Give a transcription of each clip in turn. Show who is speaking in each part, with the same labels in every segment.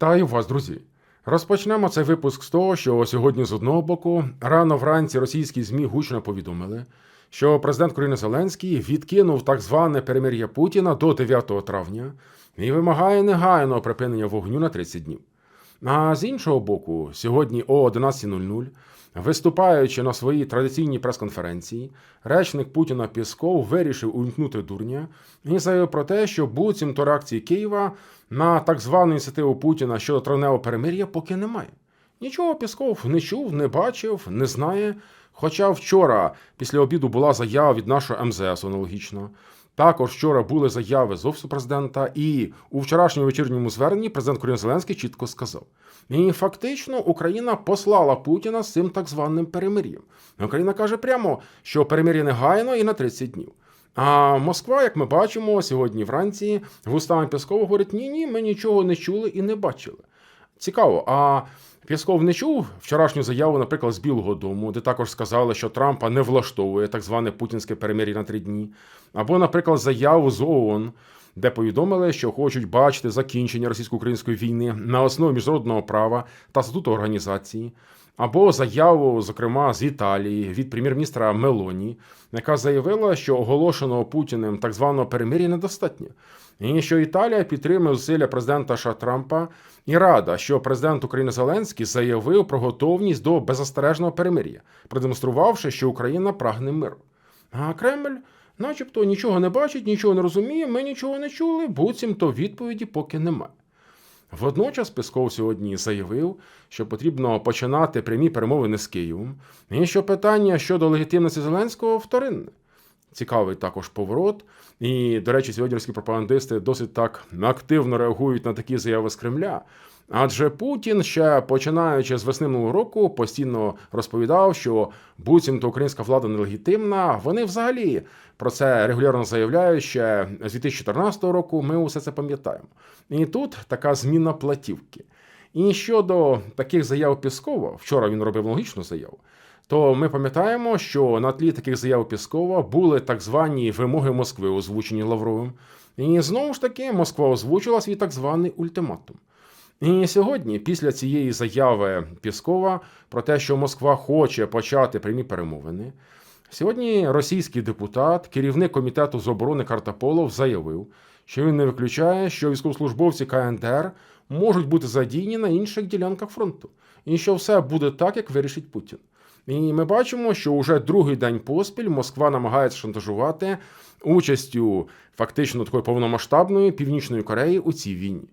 Speaker 1: Вітаю вас, друзі! Розпочнемо цей випуск з того, що сьогодні з одного боку рано вранці російські ЗМІ гучно повідомили, що президент України Зеленський відкинув так зване перемир'я Путіна до 9 травня і вимагає негайного припинення вогню на 30 днів. А з іншого боку, сьогодні о 11.00, виступаючи на своїй традиційній прес-конференції, речник Путіна Пісков вирішив увімкнути дурня і заявив про те, що буцімто реакції Києва на так звану ініціативу Путіна щодо травневого перемир'я поки немає. Нічого Пісков не чув, не бачив, не знає. Хоча вчора, після обіду, була заява від нашого МЗС аналогічно. Також вчора були заяви з офісу президента, і у вчорашньому вечірньому зверненні президент України Зеленський чітко сказав: і фактично Україна послала Путіна з цим так званим перемир'ям. Україна каже прямо, що перемир'я негайно і на 30 днів. А Москва, як ми бачимо, сьогодні вранці вустами Піскова говорить: ні, ні, ми нічого не чули і не бачили. Цікаво, а Пісков не чув вчорашню заяву, наприклад, з Білого Дому, де також сказали, що Трампа не влаштовує так зване путінське перемир'я на три дні. Або, наприклад, заяву з ООН, де повідомили, що хочуть бачити закінчення російсько-української війни на основі міжнародного права та статуту організації. Або заяву, зокрема, з Італії від прем'єр-міністра Мелоні, яка заявила, що оголошеного Путіним так званого перемир'я недостатньо, і що Італія підтримує зусилля президента США Трампа і рада, що президент України Зеленський заявив про готовність до беззастережного перемир'я, продемонструвавши, що Україна прагне миру. А Кремль, начебто, нічого не бачить, нічого не розуміє, ми нічого не чули, буцімто відповіді поки немає. Водночас Песков сьогодні заявив, що потрібно починати прямі перемовини з Києвом, і що питання щодо легітимності Зеленського вторинне. Цікавий також поворот. І, до речі, сьогодні російські пропагандисти досить так активно реагують на такі заяви з Кремля. Адже Путін ще починаючи з весни минулого року постійно розповідав, що буцімто українська влада нелегітимна. Вони взагалі про це регулярно заявляють ще з 2014 року. Ми усе це пам'ятаємо. І тут така зміна платівки. І щодо таких заяв Піскова, вчора він робив логічну заяву. То ми пам'ятаємо, що на тлі таких заяв Піскова були так звані вимоги Москви, озвучені Лавровим. І знову ж таки Москва озвучила свій так званий ультиматум. І сьогодні, після цієї заяви Піскова про те, що Москва хоче почати прямі перемовини, сьогодні російський депутат, керівник комітету з оборони Картаполов, заявив, що він не виключає, що військовослужбовці КНДР можуть бути задіяні на інших ділянках фронту, і що все буде так, як вирішить Путін. І ми бачимо, що уже другий день поспіль Москва намагається шантажувати участю фактично такої повномасштабної північної Кореї у цій війні.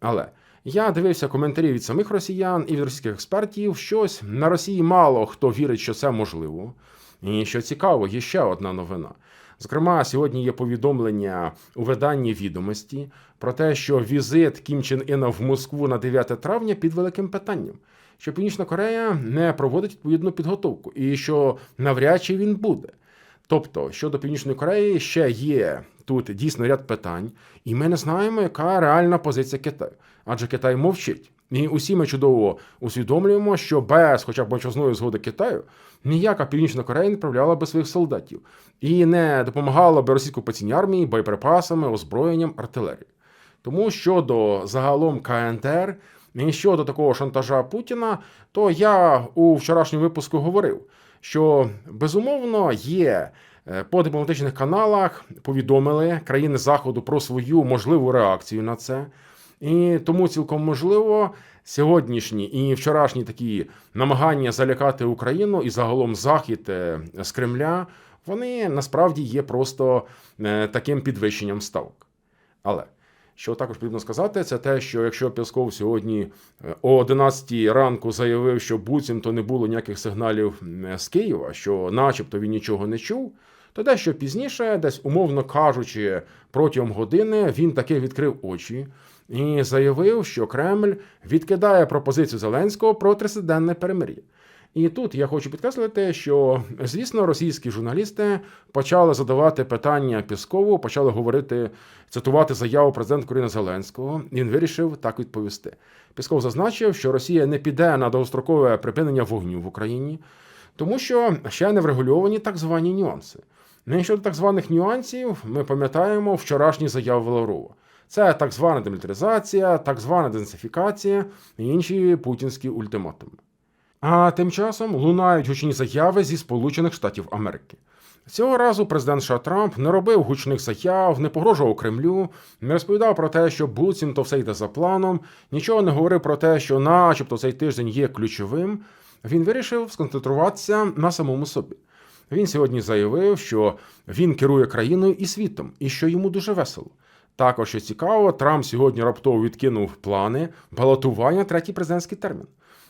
Speaker 1: Але я дивився коментарі від самих росіян і від російських експертів. Щось на Росії мало хто вірить, що це можливо. І що цікаво, є ще одна новина. Зокрема, сьогодні є повідомлення у виданні відомості про те, що візит Кім Чен Іна в Москву на 9 травня під великим питанням, що Північна Корея не проводить відповідну підготовку і що навряд чи він буде. Тобто, щодо Північної Кореї ще є тут дійсно ряд питань, і ми не знаємо, яка реальна позиція Китаю, адже Китай мовчить. І усі ми чудово усвідомлюємо, що без, хоча б мовчазної згоди Китаю, ніяка Північна Корея не відправляла би своїх солдатів і не допомагала би російській окупаційній армії боєприпасами, озброєнням, артилерією. Тому щодо загалом КНДР і щодо такого шантажа Путіна, то я у вчорашньому випуску говорив, що безумовно є. е, По дипломатичних каналах повідомили країни Заходу про свою можливу реакцію на це. І тому цілком можливо сьогоднішні і вчорашні такі намагання залякати Україну і загалом захід е, з Кремля, вони насправді є просто е, таким підвищенням ставок. Але що також потрібно сказати, це те, що якщо Пісков сьогодні е, о 11 ранку заявив, що буцімто не було ніяких сигналів з Києва, що, начебто, він нічого не чув, то дещо пізніше, десь умовно кажучи, протягом години він таки відкрив очі і заявив, що Кремль відкидає пропозицію Зеленського про тридцятиденне перемир'я. І тут я хочу підкреслити, що звісно російські журналісти почали задавати питання Піскову, почали говорити, цитувати заяву президента України Зеленського. Він вирішив так відповісти. Пісков зазначив, що Росія не піде на довгострокове припинення вогню в Україні, тому що ще не врегульовані так звані нюанси. Ну і щодо так званих нюансів, ми пам'ятаємо вчорашні заяви Лаврова. Це так звана демілітаризація, так звана денацифікація і інші путінські ультиматуми. А тим часом лунають гучні заяви зі Сполучених Штатів Америки. Цього разу президент США Трамп не робив гучних заяв, не погрожував Кремлю, не розповідав про те, що буцімто все йде за планом, нічого не говорив про те, що, начебто, цей тиждень є ключовим. Він вирішив сконцентруватися на самому собі. Він сьогодні заявив, що він керує країною і світом, і що йому дуже весело. Також що цікаво, Трамп сьогодні раптово відкинув плани балотування третій президентський термін.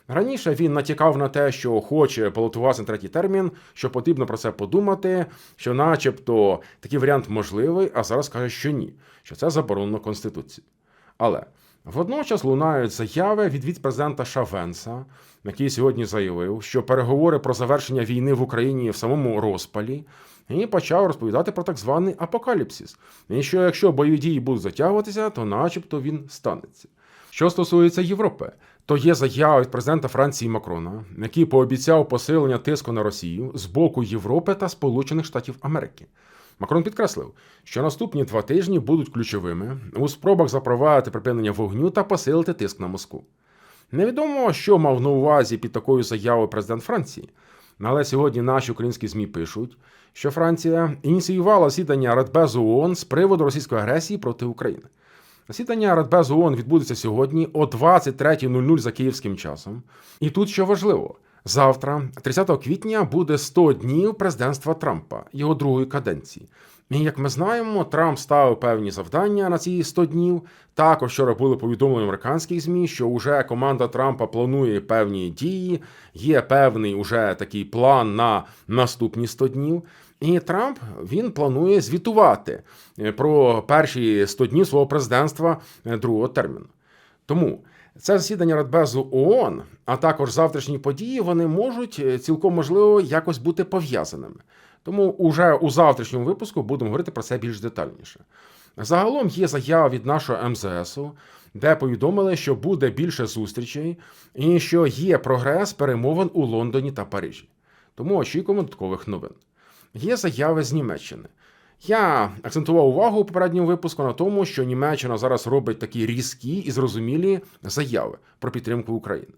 Speaker 1: Раніше він натякав на те, що хоче балотуватися на третій термін, що потрібно про це подумати, що, начебто, такий варіант можливий, а зараз каже, що ні, що це заборонено Конституцією. Але водночас лунають заяви від віцпрезидента Шавенса, який сьогодні заявив, що переговори про завершення війни в Україні в самому розпалі, і почав розповідати про так званий апокаліпсис. І що якщо бойові дії будуть затягуватися, то начебто він станеться. Що стосується Європи, то є заява від президента Франції Макрона, який пообіцяв посилення тиску на Росію з боку Європи та Сполучених Штатів Америки. Макрон підкреслив, що наступні два тижні будуть ключовими у спробах запровадити припинення вогню та посилити тиск на Москву. Невідомо, що мав на увазі під такою заявою президент Франції, але сьогодні наші українські ЗМІ пишуть, що Франція ініціювала сідання Радбезу ООН з приводу російської агресії проти України. Засідання Радбезу ООН відбудеться сьогодні о 23.00 за київським часом. І тут що важливо, завтра, 30 квітня, буде 100 днів президентства Трампа, його другої каденції. І як ми знаємо, Трамп ставив певні завдання на ці 100 днів. Також вчора були повідомлення американських змі, що вже команда Трампа планує певні дії. Є певний уже такий план на наступні 100 днів. І Трамп він планує звітувати е, про перші 100 днів свого президентства е, другого терміну. Тому це засідання Радбезу ООН, а також завтрашні події, вони можуть е, цілком можливо якось бути пов'язаними. Тому уже у завтрашньому випуску будемо говорити про це більш детальніше. Загалом є заява від нашого МЗСу, де повідомили, що буде більше зустрічей і що є прогрес перемовин у Лондоні та Парижі. Тому очікуємо додаткових новин. Є заяви з Німеччини. Я акцентував увагу у попередньому випуску на тому, що Німеччина зараз робить такі різкі і зрозумілі заяви про підтримку України.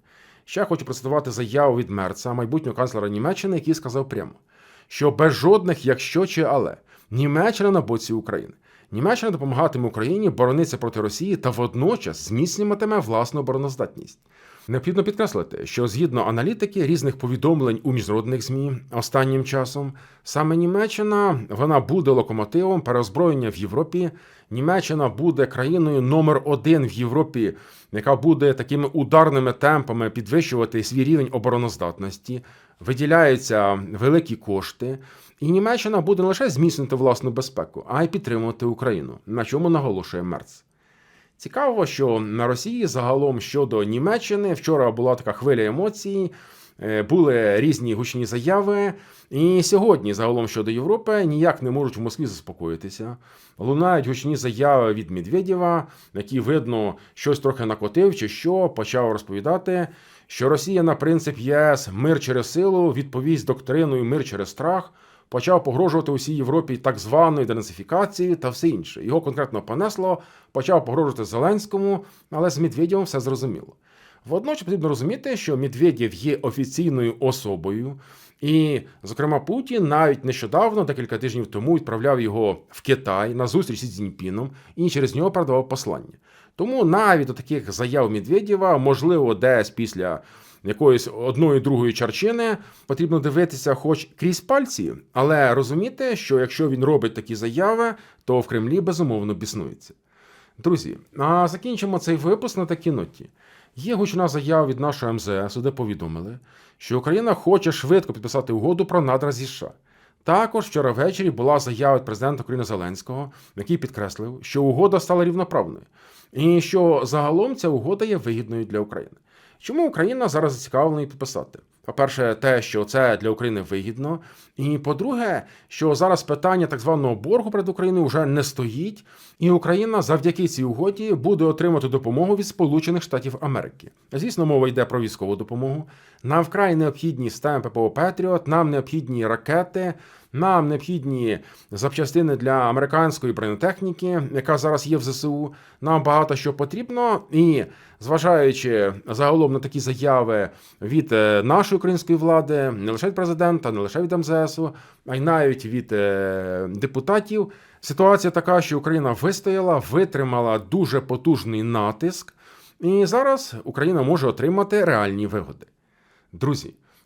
Speaker 1: Ще хочу процитувати заяву від Мерца, майбутнього канцлера Німеччини, який сказав прямо, що без жодних якщо чи але Німеччина на боці України. Німеччина допомагатиме Україні боронитися проти Росії та водночас зміцнюватиме власну обороноздатність. Необхідно підкреслити, що згідно аналітики різних повідомлень у міжнародних змі останнім часом саме Німеччина вона буде локомотивом переозброєння в Європі. Німеччина буде країною номер один в Європі, яка буде такими ударними темпами підвищувати свій рівень обороноздатності. Виділяються великі кошти, і Німеччина буде не лише зміцнити власну безпеку, а й підтримувати Україну, на чому наголошує Мерц. Цікаво, що на Росії загалом щодо Німеччини вчора була така хвиля емоцій, е, були різні гучні заяви. І сьогодні, загалом щодо Європи, ніяк не можуть в Москві заспокоїтися. Лунають гучні заяви від Медведєва, який, видно, щось трохи накотив чи що, почав розповідати, що Росія на принцип ЄС мир через силу відповість доктриною мир через страх почав погрожувати усій Європі так званою денацифікацією та все інше. Його конкретно понесло, почав погрожувати Зеленському, але з Медведєвим все зрозуміло. Водночас потрібно розуміти, що Медведєв є офіційною особою, і, зокрема, Путін навіть нещодавно, декілька тижнів тому, відправляв його в Китай на зустріч з Цзіньпіном і через нього передавав послання. Тому навіть до таких заяв Медведєва, можливо, десь після якоїсь одної другої чарчини потрібно дивитися, хоч крізь пальці, але розуміти, що якщо він робить такі заяви, то в Кремлі безумовно біснується. Друзі, а закінчимо цей випуск на такій ноті. Є гучна заява від нашого МЗС, де повідомили, що Україна хоче швидко підписати угоду про надра зі США. Також вчора ввечері була заява від президента України Зеленського, який підкреслив, що угода стала рівноправною, і що загалом ця угода є вигідною для України. Чому Україна зараз зацікавлена підписати? По-перше, те, що це для України вигідно, і по-друге, що зараз питання так званого боргу перед Україною вже не стоїть, і Україна завдяки цій угоді буде отримати допомогу від Сполучених Штатів Америки. Звісно, мова йде про військову допомогу. Нам вкрай необхідні системи ППО Петріот, нам необхідні ракети, Нам необхідні запчастини для американської бронетехніки, яка зараз є в ЗСУ. Нам багато що потрібно, і зважаючи загалом на такі заяви від е, нашої української влади, не лише від президента, не лише від МЗСу, а й навіть від е, депутатів. Ситуація така, що Україна вистояла, витримала дуже потужний натиск, і зараз Україна може отримати реальні вигоди. Друзі,